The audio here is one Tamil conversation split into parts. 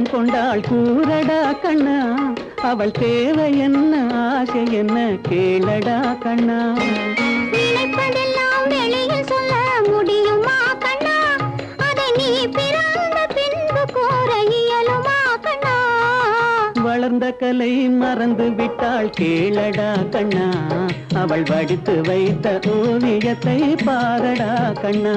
கோபம் கொண்டாள் கூறடா கண்ணா. அவள் தேவை என்ன ஆசை என்ன கேளடா கண்ணா? வளர்ந்த கலை மறந்து விட்டாள் கேளடா கண்ணா. அவள் வடித்து வைத்த ஓவியத்தை பாரடா கண்ணா.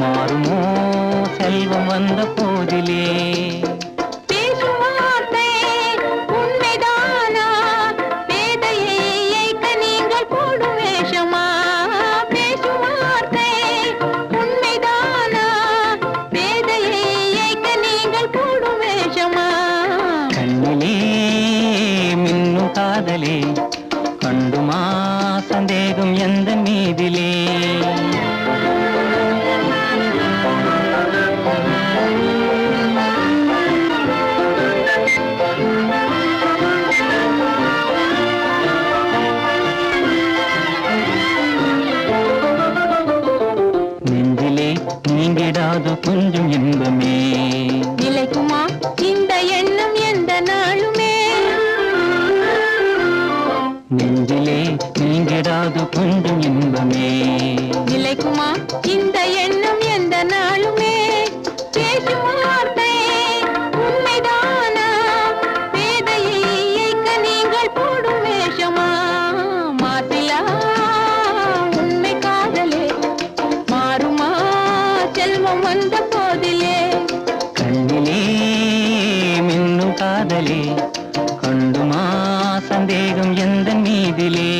மாறுமோ செல்வம் வந்த போதிலே. நீங்கிடாது கொஞ்சம் இன்பமே. நிலைக்குமா? இந்த எண்ணம் எந்த நாளுமே. நெஞ்சிலே நீங்கிடாது கொஞ்சம் இன்பமே. நிலைக்குமா? இந்த எண்ணம் எந்த நாளுமே. காதலே. கொண்டுமா சந்தேகம் எந்த மீதிலே?